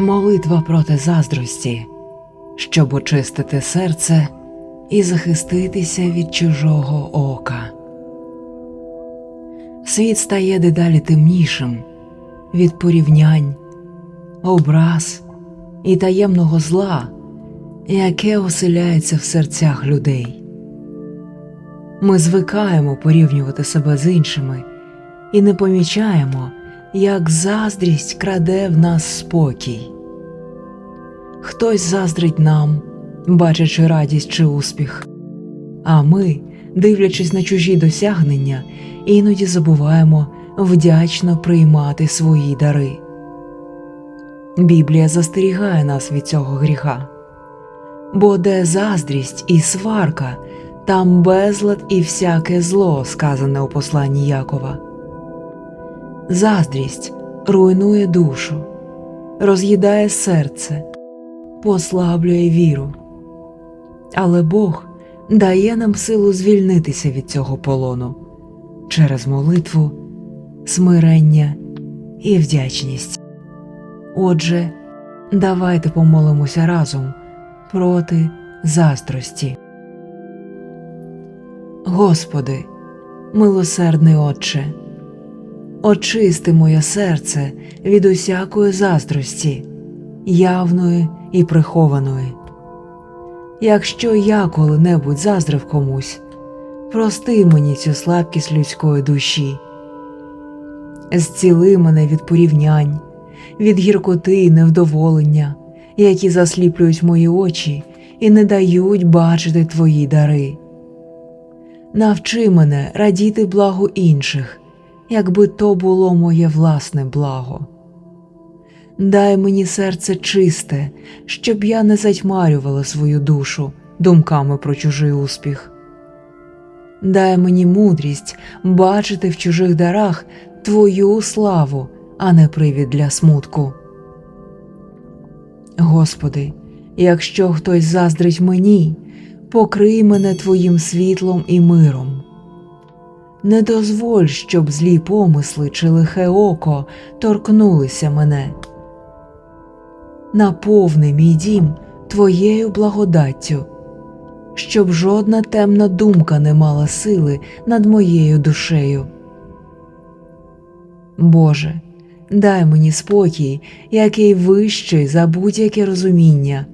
Молитва проти заздрості, щоб очистити серце і захиститися від чужого ока. Світ стає дедалі темнішим від порівнянь, образ і таємного зла, яке оселяється в серцях людей. Ми звикаємо порівнювати себе з іншими і не помічаємо, як заздрість краде в нас спокій. Хтось заздрить нам, бачачи радість чи успіх, а ми, дивлячись на чужі досягнення, іноді забуваємо вдячно приймати свої дари. Біблія застерігає нас від цього гріха, бо де заздрість і сварка, там безлад і всяке зло, сказане у посланні Якова. Заздрість руйнує душу, роз'їдає серце, послаблює віру. Але Бог дає нам силу звільнитися від цього полону через молитву, смирення і вдячність. Отже, давайте помолимося разом проти заздрості. Господи, милосердний Отче, очисти моє серце від усякої заздрості, явної і прихованої. Якщо я коли-небудь заздрив комусь, прости мені цю слабкість людської душі, зціли мене від порівнянь, від гіркоти і невдоволення, які засліплюють мої очі і не дають бачити твої дари. Навчи мене радіти благу інших, якби то було моє власне благо. Дай мені серце чисте, щоб я не затьмарювала свою душу думками про чужий успіх. Дай мені мудрість бачити в чужих дарах Твою славу, а не привід для смутку. Господи, якщо хтось заздрить мені, покрий мене Твоїм світлом і миром. Не дозволь, щоб злі помисли чи лихе око торкнулися мене. Наповни мій дім Твоєю благодаттю, щоб жодна темна думка не мала сили над моєю душею. Боже, дай мені спокій, який вищий за будь-яке розуміння.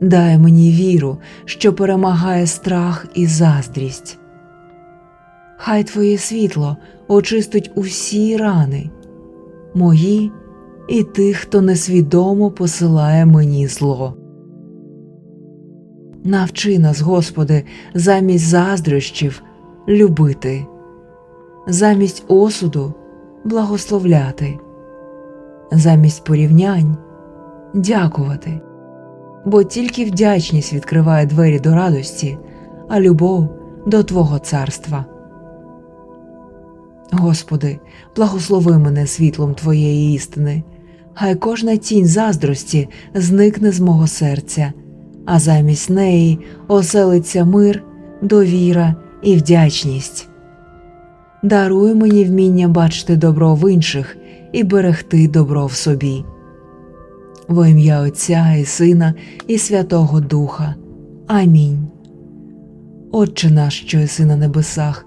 Дай мені віру, що перемагає страх і заздрість. Хай Твоє світло очистить усі рани, мої і тих, хто несвідомо посилає мені зло. Навчи нас, Господи, замість заздрощів любити, замість осуду благословляти, замість порівнянь дякувати, бо тільки вдячність відкриває двері до радості, а любов до Твого царства. Господи, благослови мене світлом Твоєї істини, хай кожна тінь заздрості зникне з мого серця, а замість неї оселиться мир, довіра і вдячність. Даруй мені вміння бачити добро в інших і берегти добро в собі. Во ім'я Отця і Сина, і Святого Духа. Амінь. Отче наш, що єси на небесах,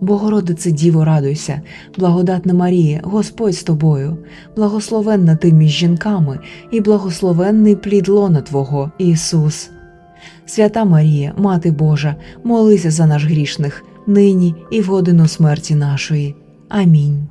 Богородице Діво, радуйся, благодатна Марія, Господь з тобою, благословенна ти між жінками, і благословенний плід лона Твого, Ісус. Свята Марія, Мати Божа, молися за наш грішних, нині і в годину смерті нашої. Амінь.